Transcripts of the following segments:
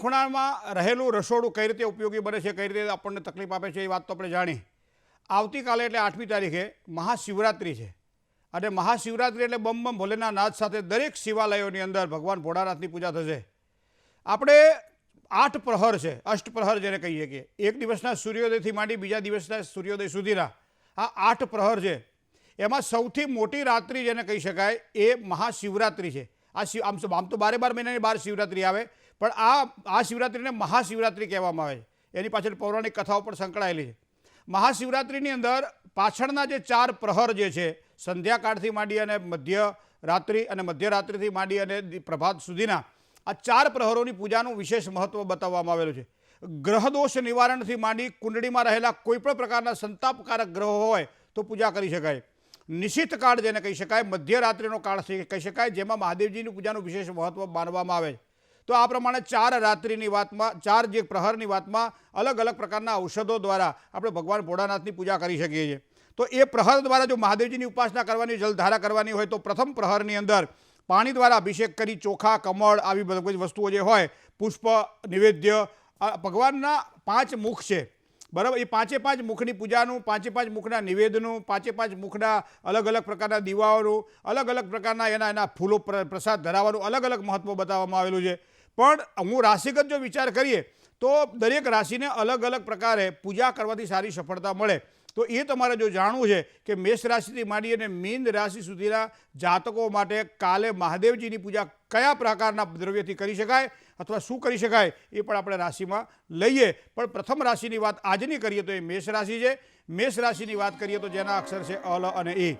ખૂણામાં રહેલું રસોડું કઈ રીતે ઉપયોગી બને છે, કઈ રીતે આપણને તકલીફ આપે છે એ વાત તો આપણે જાણી આવતીકાલે એટલે આઠમી તારીખે મહાશિવરાત્રિ છે. અને મહાશિવરાત્રિ એટલે બમ બમ ભોલેના નાદ સાથે દરેક શિવાલયોની અંદર ભગવાન ભોળાનાથની પૂજા થશે. આપણે આઠ પ્રહર છે અષ્ટપ્રહર જેને કહીએ કે, એક દિવસના સૂર્યોદયથી માંડી બીજા દિવસના સૂર્યોદય સુધીના આ આઠ પ્રહર છે. એમાં સૌથી મોટી રાત્રિ જેને કહી શકાય એ મહાશિવરાત્રિ છે. આ શિવ, આમ આમ તો બારે બાર મહિનાની બાર શિવરાત્રિ આવે. પણ આ આ શિવરાત્રિને મહાશિવરાત્રિ કહેવામાં આવે છે. એની પાછળ પૌરાણિક કથાઓ પણ સંકળાયેલી છે. મહાશિવરાત્રિની અંદર પાછળના જે ચાર પ્રહર જે છે, સંધ્યાકાળથી માંડી અને મધ્ય રાત્રિ અને મધ્યરાત્રિથી માંડી અને પ્રભાત સુધીના, આ ચાર પ્રહરોની પૂજાનું વિશેષ મહત્ત્વ બતાવવામાં આવેલું છે. ગ્રહદોષ નિવારણથી માંડી કુંડળીમાં રહેલા કોઈપણ પ્રકારના સંતાપકારક ગ્રહો હોય તો પૂજા કરી શકાય. નિશિત કાળ જેને કહી શકાય, મધ્યરાત્રિનો કાળ કહી શકાય, જેમાં મહાદેવજીની પૂજાનું વિશેષ મહત્ત્વ માનવામાં આવે છે. તો આ પ્રમાણે ચાર રાત્રિની વાતમાં, ચાર જે પ્રહરની વાતમાં અલગ અલગ પ્રકારના ઔષધો દ્વારા આપણે ભગવાન ભોળાનાથની પૂજા કરી શકીએ છીએ. તો એ પ્રહર દ્વારા જો મહાદેવજીની ઉપાસના કરવાની, જલધારા કરવાની હોય તો પ્રથમ પ્રહરની અંદર પાણી દ્વારા અભિષેક કરી, ચોખા, કમળ આવી બધી વસ્તુઓ જે હોય, પુષ્પ, નિવેદ્ય ભગવાનના પાંચ મુખ છે. બરાબર? એ પાંચે પાંચ મુખની પૂજાનું, પાંચે પાંચ મુખના નિવેદનું પાંચે પાંચ મુખના અલગ અલગ પ્રકારના દીવાઓનું, અલગ અલગ પ્રકારના એના એના ફૂલો પ્રસાદ ધરાવવાનું અલગ અલગ મહત્ત્વ બતાવવામાં આવેલું છે. પણ હું રાશિગત જો વિચાર કરીએ, તો દરેક રાશિને અલગ અલગ પ્રકારે પૂજા કરવાથી સારી સફળતા મળે. તો એ તમારે જો જાણવું છે કે મેષ રાશિથી માંડી અને મીન રાશિ સુધીના જાતકો માટે કાલે મહાદેવજીની પૂજા કયા પ્રકારના દ્રવ્યથી કરી શકાય અથવા શું કરી શકાય એ પણ આપણે રાશિમાં લઈએ. પણ પ્રથમ રાશિની વાત આજની કરીએ તો એ મેષ રાશિ છે. મેષ રાશિની વાત કરીએ તો જેના અક્ષર છે અલ અને એ.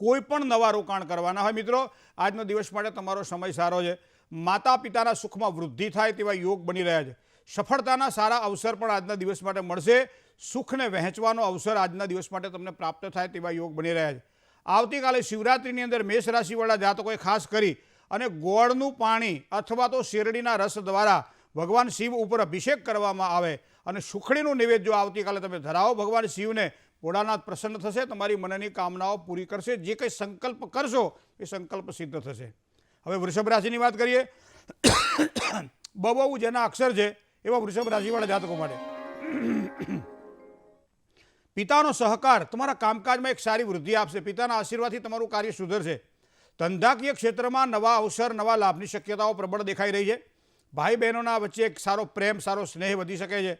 કોઈ પણ નવા રોકાણ કરવાના હોય મિત્રો, આજનો દિવસ માટે તમારો સમય સારો છે. માતા પિતાના સુખમાં વૃદ્ધિ થાય તેવા યોગ બની રહ્યા છે. સફળતાના સારા અવસર પણ આજના દિવસ માટે મળશે. સુખને વહેંચવાનો અવસર આજના દિવસ માટે તમને પ્રાપ્ત થાય તેવા યોગ બની રહ્યા છે. આવતીકાલે શિવરાત્રિની અંદર મેષ રાશિવાળા જાતકોએ ખાસ કરી અને ગોળનું પાણી અથવા તો શેરડીના રસ દ્વારા ભગવાન શિવ ઉપર અભિષેક કરવામાં આવે અને સુખડીનું નૈવેદ્ય આવતીકાલે તમે ધરાવો. ભગવાન શિવને ભોળાનાથ પ્રસન્ન થશે. તમારી મનની કામનાઓ પૂરી કરશે. જે કંઈ સંકલ્પ કરશો એ સંકલ્પ સિદ્ધ થશે. હવે વૃષભ રાશિની વાત કરીએ. બબુ જેના અક્ષર છે એવા વૃષભ રાશિવાળા જાતકો માટે. પિતાનો સહકાર તમારા કામકાજમાં એક સારી વૃદ્ધિ આપશે. પિતાના આશીર્વાદથી તમારું કાર્ય સુધરશે. ધંધાકીય ક્ષેત્રમાં નવા અવસર, નવા લાભની શક્યતાઓ પ્રબળ દેખાઈ રહી છે. ભાઈ બહેનોના વચ્ચે એક સારો પ્રેમ, સારો સ્નેહ વધી શકે છે.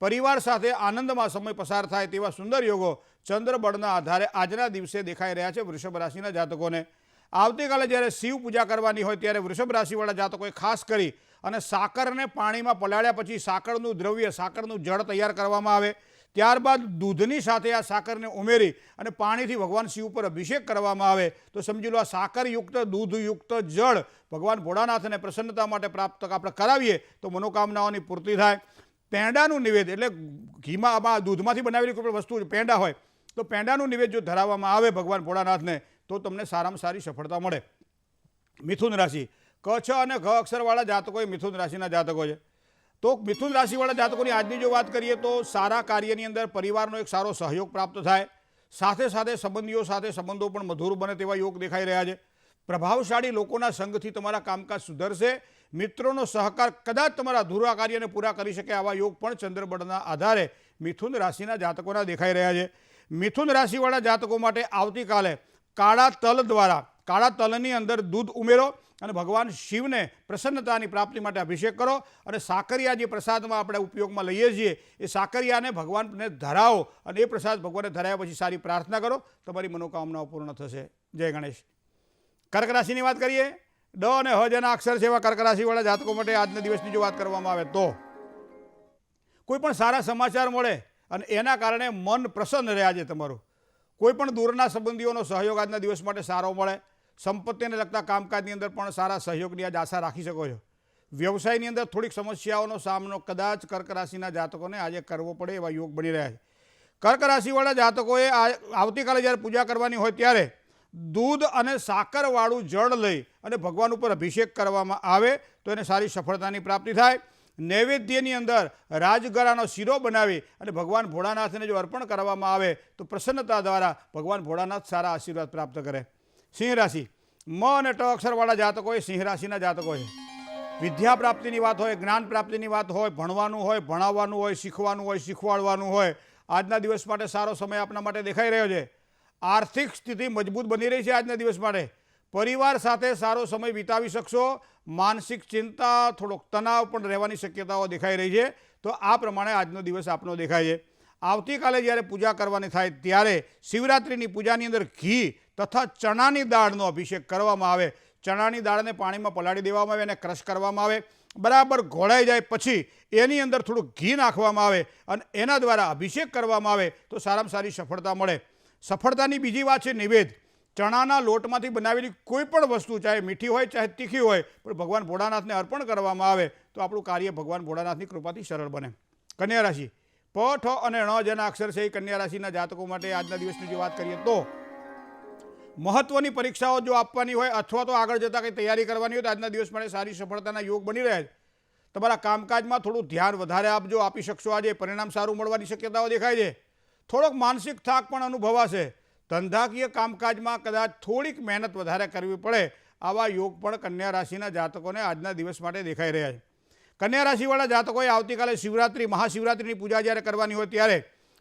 પરિવાર સાથે આનંદમાં સમય પસાર થાય તેવા સુંદર યોગો ચંદ્રબળના આધારે આજના દિવસે દેખાઈ રહ્યા છે વૃષભ રાશિના જાતકોને. આવતીકાલે જ્યારે શિવ પૂજા કરવાની હોય ત્યારે વૃષભ રાશિવાળા જાતકોએ ખાસ કરી અને સાકરને પાણીમાં પલાળ્યા પછી સાકરનું દ્રવ્ય, સાકરનું જળ તૈયાર કરવામાં આવે. ત્યારબાદ દૂધની સાથે આ સાકરને ઉમેરી અને પાણીથી ભગવાન શિવ ઉપર અભિષેક કરવામાં આવે. તો સમજી લો આ સાકરયુક્ત, દૂધયુક્ત જળ ભગવાન ભોળાનાથને પ્રસન્નતા માટે પ્રાપ્ત આપણે કરાવીએ તો મનોકામનાઓની પૂર્તિ થાય. પેંડાનું નિવેદ, એટલે ઘીમાં દૂધમાંથી બનાવેલી કોઈ પણ વસ્તુ, પેંડા હોય, તો પેંડાનું નિવેદ જો ધરાવવામાં આવે ભગવાન ભોળાનાથને તો તમને સારામાં સારી સફળતા મળે. મિથુન રાશિ. ક, છ અને ઘ અક્ષરવાળા જાતકો એ મિથુન રાશિના જાતકો છે. તો મિથુન રાશિવાળા જાતકોની આજની જો વાત કરીએ તો સારા કાર્યની અંદર પરિવારનો એક સારો સહયોગ પ્રાપ્ત થાય. સાથે સાથે સંબંધીઓ સાથે સંબંધો પણ મધુર બને તેવા યોગ દેખાઈ રહ્યા છે. પ્રભાવશાળી લોકોના સંઘથી તમારા કામકાજ સુધરશે. મિત્રોનો સહકાર કદાચ તમારા અધૂરા કાર્યને પૂરા કરી શકે આવા યોગ પણ ચંદ્રબળના આધારે મિથુન રાશિના જાતકોના દેખાઈ રહ્યા છે. મિથુન રાશિવાળા જાતકો માટે આવતીકાલે કાળા તલ દ્વારા, કાળા તલની અંદર દૂધ ઉમેરો અને ભગવાન શિવને પ્રસન્નતાની પ્રાપ્તિ માટે અભિષેક કરો અને સાકરિયા જે પ્રસાદમાં આપણે ઉપયોગમાં લઈએ છીએ, એ સાકરિયાને ભગવાનને ધરાવો અને એ પ્રસાદ ભગવાનને ધરાવ્યા પછી સારી પ્રાર્થના કરો. તમારી મનોકામનાઓ પૂર્ણ થશે. જય ગણેશ. કર્ક રાશિની વાત કરીએ. ડ અને હ જેના અક્ષર છે એવા કર્ક રાશિવાળા જાતકો માટે આજના દિવસની જો વાત કરવામાં આવે તો કોઈ પણ સારા સમાચાર મળે અને એના કારણે મન પ્રસન્ન રહે આજે તમારું. કોઈ પણ દૂરના સંબંધીઓનો સહયોગ આજના દિવસ માટે સારો મળે. સંપત્તિને લગતા કામકાજની અંદર પણ સારા સહયોગની આજ આશા રાખી શકો છો. વ્યવસાયની અંદર થોડીક સમસ્યાઓનો સામનો કદાચ કર્ક રાશિના જાતકોને આજે કરવો પડે એવા યોગ બની રહ્યા છે. કર્ક રાશિવાળા જાતકોએ આવતીકાલે જ્યારે પૂજા કરવાની હોય ત્યારે દૂધ અને સાકરવાળું જળ લઈ અને ભગવાન ઉપર અભિષેક કરવામાં આવે તો એને સારી સફળતાની પ્રાપ્તિ થાય. નૈવેદ્યની અંદર રાજગરાનો શીરો બનાવી અને ભગવાન ભોળાનાથને જો અર્પણ કરવામાં આવે તો પ્રસન્નતા દ્વારા ભગવાન ભોળાનાથ સારા આશીર્વાદ પ્રાપ્ત કરે. સિંહ રાશિ. મ અને ટ અક્ષરવાળા જાતકો એ સિંહ રાશિના જાતકો છે વિદ્યા પ્રાપ્તિની વાત હોય, જ્ઞાન પ્રાપ્તિની વાત હોય, ભણવાનું હોય, ભણાવવાનું હોય, શીખવાનું હોય, શીખવાડવાનું હોય, આજના દિવસ માટે સારો સમય આપના માટે દેખાઈ રહ્યો છે. આર્થિક સ્થિતિ મજબૂત બની રહી છે આજના દિવસ માટે. પરિવાર સાથે સારો સમય વિતાવી શકશો. માનસિક ચિંતા, થોડોક તણાવ પણ રહેવાની શક્યતાઓ દેખાઈ રહી છે. તો આ પ્રમાણે આજનો દિવસ આપનો દેખાય છે. આવતીકાલે જ્યારે પૂજા કરવાની થાય ત્યારે શિવરાત્રિની પૂજાની અંદર ઘી તથા ચણાની દાળનો અભિષેક કરવામાં આવે. ચણાની દાળને પાણીમાં પલાળી દેવામાં આવે અને ક્રશ કરવામાં આવે. બરાબર ઘોળાઈ જાય પછી એની અંદર થોડું ઘી નાખવામાં આવે અને એના દ્વારા અભિષેક કરવામાં આવે તો સારામાં સારી સફળતા મળે. સફળતાની બીજી વાત છે નિવેદ. ચણાના લોટમાંથી બનાવેલી કોઈ પણ વસ્તુ, ચાહે મીઠી હોય, ચાહે તીખી હોય, પણ ભગવાન ભોળાનાથને અર્પણ કરવામાં આવે, તો આપણું કાર્ય ભગવાન ભોળાનાથની કૃપાથી સરળ બને. કન્યા રાશિ. પ ઠ અને ણ જેના અક્ષર છે એ કન્યા રાશિના જાતકો માટે આજના દિવસની જો વાત કરીએ તો, મહત્વની પરીક્ષાઓ જો આપવાની હોય અથવા તો આગળ જતાં કંઈ તૈયારી કરવાની હોય તો આજના દિવસ માટે સારી સફળતાના યોગ બની રહ્યા છે. તમારા કામકાજમાં થોડું ધ્યાન વધારે આપજો આપી શકશો. આજે પરિણામ સારું મળવાની શક્યતાઓ દેખાય છે. થોડોક માનસિક થાક પણ અનુભવાશે. ધંધાકીય કામકાજમાં કદાચ થોડીક મહેનત વધારે કરવી પડે, આવા યોગ પણ કન્યા રાશિના જાતકોને આજના દિવસ માટે દેખાઈ રહ્યા છે. કન્યા રાશિવાળા જાતકોએ આવતીકાલે શિવરાત્રિ, મહાશિવરાત્રિની પૂજા જ્યારે કરવાની હોય ત્યારે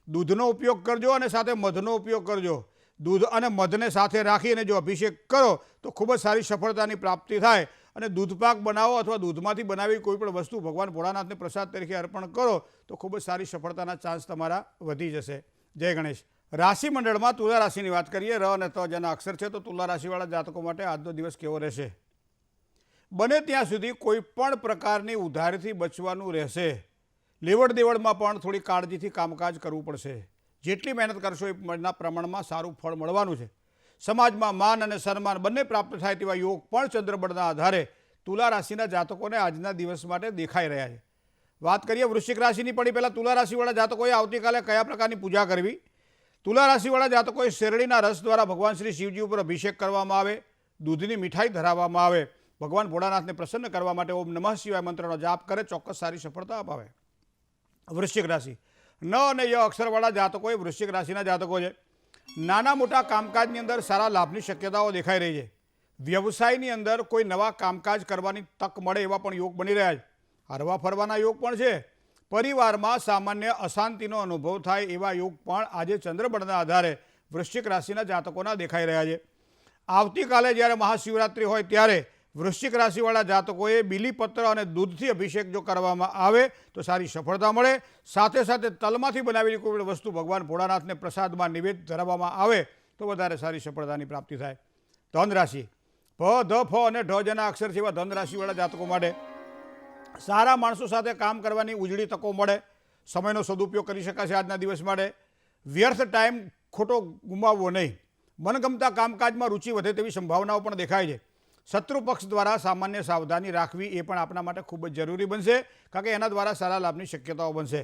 દૂધનો ઉપયોગ કરજો અને સાથે મધનો ઉપયોગ કરજો. દૂધ અને મધને સાથે રાખીને જો અભિષેક કરો, તો ખૂબ જ સારી સફળતાની પ્રાપ્તિ થાય અને દૂધપાક બનાવો અથવા દૂધમાંથી બનાવી કોઈ પણ વસ્તુ ભગવાન ભોળાનાથને પ્રસાદ તરીકે અર્પણ કરો, તો ખૂબ જ સારી સફળતાના ચાન્સ તમારા વધી જશે. જય ગણેશ. રાશિ મંડળમાં તુલા રાશિની વાત કરીએ, ર અને ત જેના અક્ષર છે, તો તુલા રાશિવાળા જાતકો માટે આજનો દિવસ કેવો રહેશે? બને ત્યાં સુધી કોઈ પણ પ્રકારની ઉધારથી બચવાનું રહેશે. લેવડ દેવડમાં પણ થોડી કાળજીથી કામકાજ કરવું પડશે. જેટલી મહેનત કરશો એના પ્રમાણમાં સારું ફળ મળવાનું છે. સમાજમાં માન અને સન્માન બંને પ્રાપ્ત થાય તેવા યોગ પણ ચંદ્રબળના આધારે તુલા રાશિના જાતકોને આજના દિવસ માટે દેખાઈ રહ્યા છે. વાત કરીએ વૃશ્ચિક રાશિની, પડી પહેલાં તુલા રાશિવાળા જાતકોએ આવતીકાલે કયા પ્રકારની પૂજા કરવી? તુલા રાશિવાળા જાતકોએ શેરડીના રસ દ્વારા ભગવાન શ્રી શિવજી ઉપર અભિષેક કરવામાં આવે, દૂધની મીઠાઈ ધરાવવામાં આવે, ભગવાન ભોળાનાથને પ્રસન્ન કરવા માટે ઓમ નમઃ શિવાય મંત્રનો જાપ કરે, ચોક્કસ સારી સફળતા અપાવે. વૃશ્ચિક રાશિ. ન અને ય અક્ષરવાળા જાતકો એ વૃશ્ચિક રાશિના જાતકો છે. નાના મોટા કામકાજની અંદર સારા લાભની શક્યતાઓ દેખાઈ રહી છે. વ્યવસાયની અંદર કોઈ નવા કામકાજ કરવાની તક મળે એવા પણ યોગ બની રહ્યા છે. હરવા ફરવાના યોગ પણ છે. પરિવારમાં સામાન્ય અશાંતિનો અનુભવ થાય એવા યોગ પણ આજે ચંદ્રબળના આધારે વૃશ્ચિક રાશિના જાતકોના દેખાઈ રહ્યા છે. આવતીકાલે જ્યારે મહાશિવરાત્રિ હોય ત્યારે વૃશ્ચિક રાશિવાળા જાતકોએ બીલીપત્ર અને દૂધથી અભિષેક જો કરવામાં આવે તો સારી સફળતા મળે. સાથે સાથે તલમાંથી બનાવેલી કોઈ વસ્તુ ભગવાન ભોળાનાથને પ્રસાદમાં નિવેદ ધરાવવામાં આવે તો વધારે સારી સફળતાની પ્રાપ્તિ થાય. ધન રાશિ ભ, ધ, ફ અને ઢ જેના અક્ષર છે એવા ધન રાશિવાળા જાતકો માટે સારા માણસો સાથે કામ કરવાની ઉજળી તકો મળે, સમયનો સદુપયોગ કરી શકાશે આજના દિવસ માટે. વ્યર્થ ટાઈમ ખોટો ગુમાવવો નહીં. મનગમતા કામકાજમાં રુચિ વધે તેવી સંભાવનાઓ પણ દેખાય છે. શત્રુ પક્ષ દ્વારા સામાન્ય સાવધાની રાખવી એ પણ આપણા માટે ખૂબ જ જરૂરી બનશે, કારણ કે એના દ્વારા સારા લાભની શક્યતાઓ બનશે.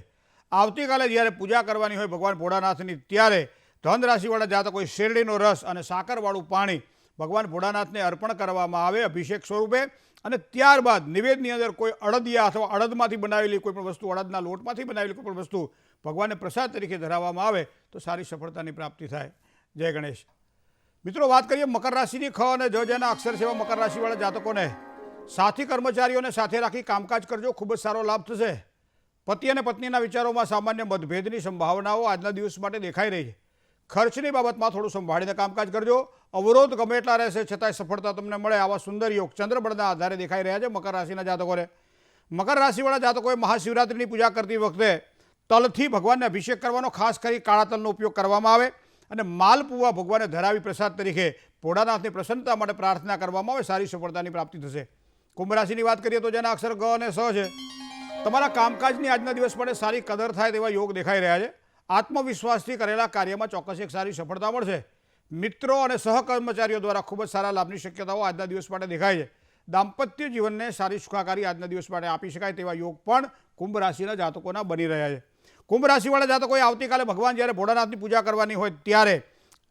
આવતીકાલે જ્યારે પૂજા કરવાની હોય ભગવાન ભોળાનાથની, ત્યારે ધન રાશિવાળા જાતકોએ શેરડીનો રસ અને સાકરવાળું પાણી ભગવાન ભોળાનાથને અર્પણ કરવામાં આવે અભિષેક સ્વરૂપે. અને ત્યારબાદ નિવેદની અંદર કોઈ અડદિયા અથવા અડદમાંથી બનાવેલી કોઈ પણ વસ્તુ, અડદના લોટમાંથી બનાવેલી કોઈ વસ્તુ ભગવાનને પ્રસાદ તરીકે ધરાવવામાં આવે તો સારી સફળતાની પ્રાપ્તિ થાય. જય ગણેશ. મિત્રો, વાત કરીએ મકર રાશિની ખ અને જ જેના અક્ષર એવા મકર રાશિવાળા જાતકોને. સાથી કર્મચારીઓને સાથે રાખી કામકાજ કરજો, ખૂબ જ સારો લાભ થશે. પતિ અને પત્નીના વિચારોમાં સામાન્ય મતભેદની સંભાવનાઓ આજના દિવસ માટે દેખાઈ રહી છે. ખર્ચની બાબતમાં થોડું સંભાળીને કામકાજ કરજો. અવરોધ ગમે એટલા રહેશે, છતાંય સફળતા તમને મળે. આવા સુંદર યોગ ચંદ્રબળના આધારે દેખાઈ રહ્યા છે મકર રાશિના જાતકોને. મકર રાશિવાળા જાતકોએ મહાશિવરાત્રિની પૂજા કરતી વખતે તલથી ભગવાનને અભિષેક કરવાનો, ખાસ કરી કાળા તલનો ઉપયોગ કરવામાં આવે અને માલપુવા ભગવાનને ધરાવી પ્રસાદ તરીકે ભોળાનાથની પ્રસન્નતા માટે પ્રાર્થના કરવામાં આવે, સારી સફળતાની પ્રાપ્તિ થશે. કુંભ રાશિની વાત કરીએ તો જેના અક્ષર ગ અને સ છે. તમારા કામકાજની આજના દિવસ માટે સારી કદર થાય તેવા યોગ દેખાઈ રહ્યા છે. આત્મવિશ્વાસથી કરેલા કાર્યમાં ચોક્કસ એક સારી સફળતા મળશે. મિત્રો અને સહકર્મચારીઓ દ્વારા ખૂબ જ સારા લાભની શક્યતાઓ આજના દિવસ માટે દેખાય છે. દાંપત્ય જીવનને સારી સુખાકારી આજના દિવસ માટે આપી શકાય તેવા યોગ પણ કુંભ રાશિના જાતકોના બની રહ્યા છે. કુંભ રાશિવાળા જાતકોએ આવતીકાલે ભગવાન જ્યારે ભોળાનાથની પૂજા કરવાની હોય ત્યારે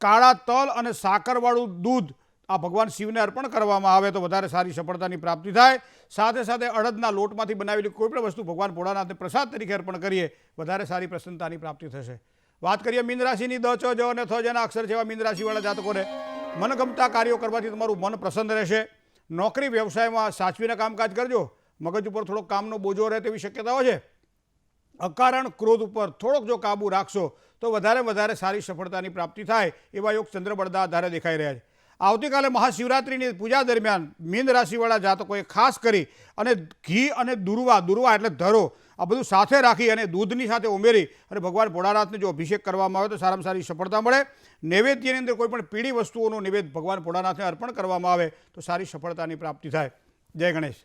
કાળા તલ અને સાકરવાળું દૂધ આ ભગવાન શિવને અર્પણ કરવામાં આવે તો વધારે સારી સફળતાની પ્રાપ્તિ થાય. સાથે સાથે અડદના લોટમાંથી બનાવેલી કોઈ પણ વસ્તુ ભગવાન ભોળાનાથને પ્રસાદ તરીકે અર્પણ કરીએ, વધારે સારી પ્રસન્નતાની પ્રાપ્તિ થશે. વાત કરીએ મીન દ, ચ, જ અને થ જેના અક્ષર જેવા મીન રાશિવાળા જાતકોને. મનગમતા કાર્યો કરવાથી તમારું મન પ્રસન્ન રહેશે. નોકરી, વ્યવસાયમાં સાચવીને કામકાજ કરજો. મગજ ઉપર થોડોક કામનો બોજો રહે તેવી શક્યતાઓ છે. અકારણ ક્રોધ ઉપર થોડોક જો કાબુ રાખશો તો વધારે વધારે સારી સફળતાની પ્રાપ્તિ થાય એવા યોગ ચંદ્રબળના આધારે દેખાઈ રહ્યા છે. આવતીકાલે મહાશિવરાત્રિની પૂજા દરમિયાન મીન રાશિવાળા જાતકોએ ખાસ કરી અને ઘી અને દુર્વા દુર્વા એટલે ધરો, આ બધું સાથે રાખી અને દૂધની સાથે ઉમેરી અને ભગવાન ભોળાનાથને જો અભિષેક કરવામાં આવે તો સારામાં સારી સફળતા મળે. નૈવેદ્યની અંદર કોઈ પણ પીળી વસ્તુઓનું નિવેદ ભગવાન ભોળાનાથને અર્પણ કરવામાં આવે તો સારી સફળતાની પ્રાપ્તિ થાય. જય ગણેશ.